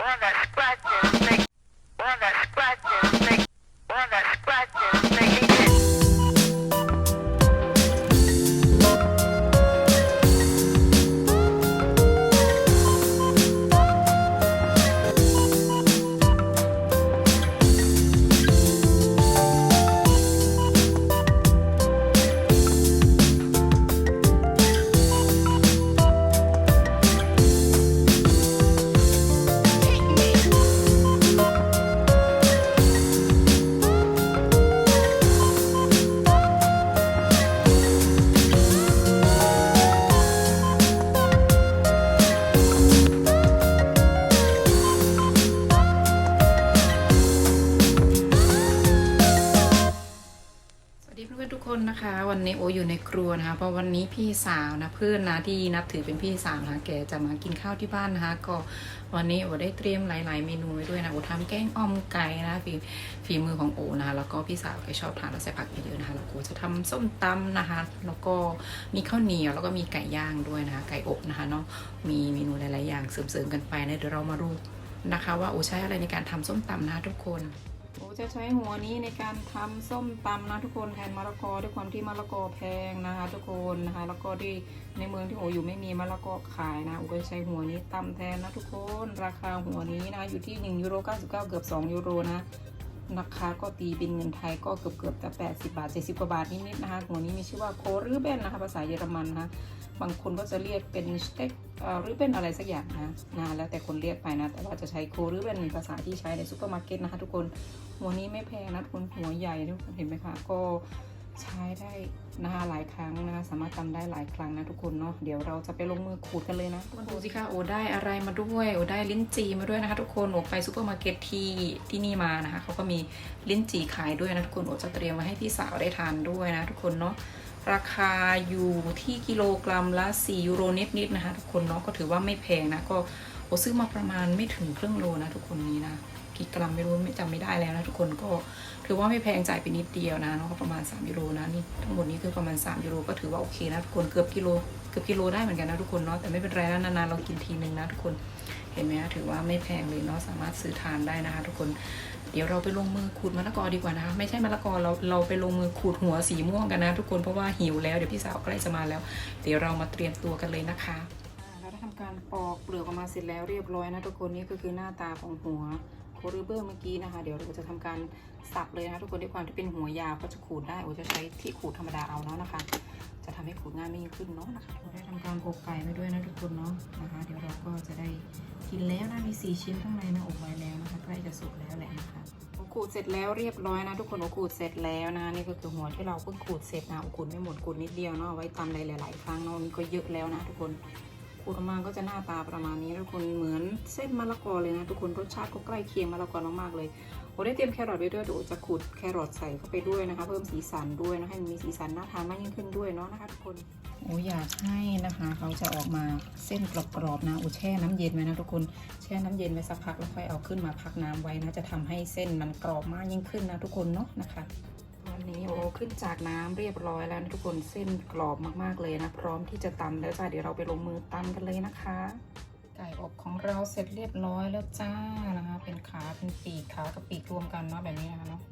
Brother กคนนะคะวันนี้โออยู่ในครัวนะคะเพราะวันนี้พี่สาวนะเพื่อนนะที่นับถือเป็นพี่สาวนะแกจะมากินข้าวที่บ้านนะคะก็วันนี้โอได้เตรียมหลาย ๆ เมนูไว้ด้วยนะโอทำแกงอ่อมไก่นะฝีฝีมือของโอนะคะแล้วก็พี่สาวแกชอบทานแล้วใส่ผักเยอะๆนะคะแล้วโอจะทำส้มตำนะคะ แล้วก็มีข้าวเหนียวแล้วก็มีไก่ย่างด้วยนะคะไก่อบนะคะเนาะมีเมนูหลาย ๆ อย่างเสริม ๆ กันไปนะเดี๋ยวเรามาดูนะคะ ว่าโอใช้อะไรในการทำส้มตำนะคะทุกคน โอ้จะใช้หัวนี้ในการทำส้มตำนะทุกคนแทนมะละกอด้วยความที่มะละกอแพงนะคะ ทุกคนนะคะแล้วก็ที่ในเมืองที่โออยู่ไม่มีมะละกอขายนะโอก็ใช้หัวนี้ตำแทนนะทุกคน ราคาหัวนี้นะอยู่ที่1ยูโร99 เกือบ 2 ยูโรนะ นะคะก็ตีเป็นเงินไทยก็เกือบเกือบแต่80 บาท 70 กว่าบาทนิดๆนะคะหัวนี้มีชื่อว่าโคหรือเบนนะคะภาษาเยอรมันนะคะบางคนก็จะเรียกเป็นสเต็กอ่อหรือเป็นอะไรสักอย่างนะนะแล้วแต่คนเรียกไปนะ แต่ว่าจะใช้โคหรือเป็นภาษาที่ใช้ในซูเปอร์มาร์เก็ตนะคะทุกคนหัวนี้ไม่แพงนะทุกคนหัวใหญ่ทุกคนเห็นไหมคะก็ ใช้ได้นะคะหลายครั้งนะคะสามารถทำได้หลายครั้งนะทุกคนเนาะเดี๋ยวเราจะไปลงมือขูดกันเลยนะทุกคนดูสิคะโอได้อะไรมาด้วยโอได้ลิ้นจี่มาด้วยนะคะทุกคนโอไปซูเปอร์มาร์เก็ตที่ที่นี่มานะคะเขาก็มีลิ้นจี่ขายด้วยนะทุกคนโอจะเตรียมมาให้พี่สาวได้ทานด้วยนะทุกคนเนาะราคาอยู่ที่กิโลกรัมละ 4 ยูโรนิดๆนะคะทุกคนเนาะก็ถือว่าไม่แพงนะก็โอซื้อมาประมาณไม่ถึงครึ่งโลนะทุกคนนี้นะ กี่กรัมไม่รู้ไม่จำไม่ได้แล้วนะทุกคนก็ถือว่าไม่แพงจ่ายไปนิดเดียวนะเนาะประมาณ3ยูโรนะนี่ทั้งหมดนี้คือประมาณ3ยูโรก็ถือว่าโอเคนะทุกคนเกือบกิโลเกือบกิโลได้เหมือนกันนะทุกคนเนาะแต่ไม่เป็นไรนะนานๆเรากินทีนึงนะทุกคนเห็นไหมคะถือว่าไม่แพงเลยเนาะสามารถซื้อทานได้นะคะทุกคนเดี๋ยวเราไปลงมือขูดมะละกอดีกว่านะคะไม่ใช่มะละกอเราเราไปลงมือขูดหัวสีม่วงกันนะ ทุกคนเพราะว่าหิวแล้วเดี๋ยวพี่สาวใกล้จะมาแล้ว เดี๋ยวเรามาเตรียมตัวกันเลยนะคะเราได้ทำการปอกเปลือกออกมาเสร็จแล้วเรียบร้อยนะทุกคนนี่ก็คือหน้าตาของหัว โครูเบอร์เมื่อกี้นะคะ เดี๋ยวเราจะทำการสับเลยนะคะทุกคนด้วยความที่เป็นหัวยาวก็จะขูดได้โอจะใช้ที่ขูดธรรมดาเอาเนาะนะคะ จะทำให้ขูดง่ายไม่ยิ่งขึ้นเนาะนะคะเราได้ทำการอกไก่ไปด้วยนะทุกคนเนาะนะคะ เดี๋ยวเราก็จะได้กินแล้วนะมีสี่ชิ้นข้างในนะอบไว้แล้วนะคะใกล้จะสุกแล้วแหละนะคะโอขูดเสร็จแล้วเรียบร้อยนะ ทุกคนโอขูดเสร็จแล้วนะนี่ก็คือหัวที่เราเพิ่งขูดเสร็จนะโอขูดไม่หมดขูดนิดเดียวเนาะไว้ตำหลายๆครั้งเนาะนี่ก็เยอะแล้วนะทุกคน ขูดออกมาก็จะหน้าตาประมาณนี้ทุกคนเหมือนเส้นมะละกอเลยนะทุกคนรสชาติก็ใกล้เคียงมะละกอมากๆเลยโอ้ได้เตรียมแครอทไว้ด้วยเดี๋ยวจะขูดแครอทใส่เข้าไปด้วยนะคะ เพิ่มสีสันด้วยนะให้มันมีสีสันน่าทานมากยิ่งขึ้นด้วยเนาะนะคะทุกคนโอ้อยากให้นะคะเขาจะออกมาเส้นกรอบๆนะโอ้แช่น้ำเย็นไว้นะทุกคนแช่น้ำเย็นไว้สักพักแล้วค่อยเอาขึ้นมาพักน้ำไว้นะจะทำให้เส้นมันกรอบมากยิ่งขึ้นนะทุกคนเนาะนะคะ วันนี้โอ้ขึ้นจากน้ำเรียบร้อยแล้วนะทุกคนเส้นกรอบมากๆเลยนะ พร้อมที่จะตำแล้วจ้าเดี๋ยวเราไปลงมือตำกันเลยนะคะ ไก่อบของเราเสร็จเรียบร้อยแล้วจ้านะคะ เป็นขาเป็นปีกขากับปีกรวมกันเนาะแบบนี้นะคะเนาะ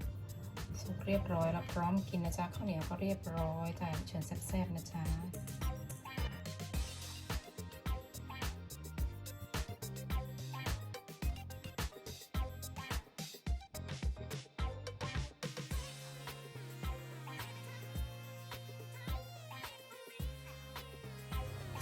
สุกเรียบร้อยแล้วพร้อมกินนะจ๊ะข้าวเหนียวก็เรียบร้อยแต่เชิญแซ่บๆนะจ๊ะ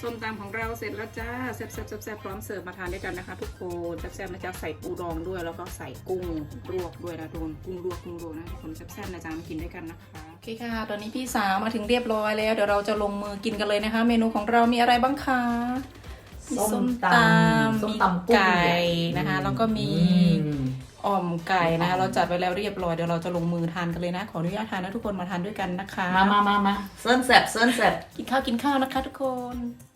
ส้มตำของเราเสร็จแล้วจ้าแซ่บแซ่บแซ่บแซ่บพร้อมเสิร์ฟมาทานด้วยกันนะคะ ทุกคนแซ่บแซ่บนะจ๊ะใส่ปูดองด้วย แล้วก็ใส่กุ้งลวกด้วยนะทุกคนกุ้งลวกกุ้งลวกนะทุกคนแซ่บแซ่บนะจ๊ะมากินด้วยกันนะคะโอเคค่ะ ตอนนี้พี่สาวมาถึงเรียบร้อยแล้ว เดี๋ยวเราจะลงมือกินกันเลยนะคะ เมนูของเรามีอะไรบ้างคะมีส้มตำส้มมีตำกุ้งไก่ใหญ่นะคะ แล้วก็มีอืมอ่อมไก่นะคะเราจัดไว้แล้วเรียบร้อยเดี๋ยวเราจะลงมือทานกันเลยนะ ขออนุญาตทานนะทุกคนมาทานด้วยกันนะคะ มามามามาเส้นแสบเส้นแสบกินข้าวกินข้าวนะคะ ทุกคนอ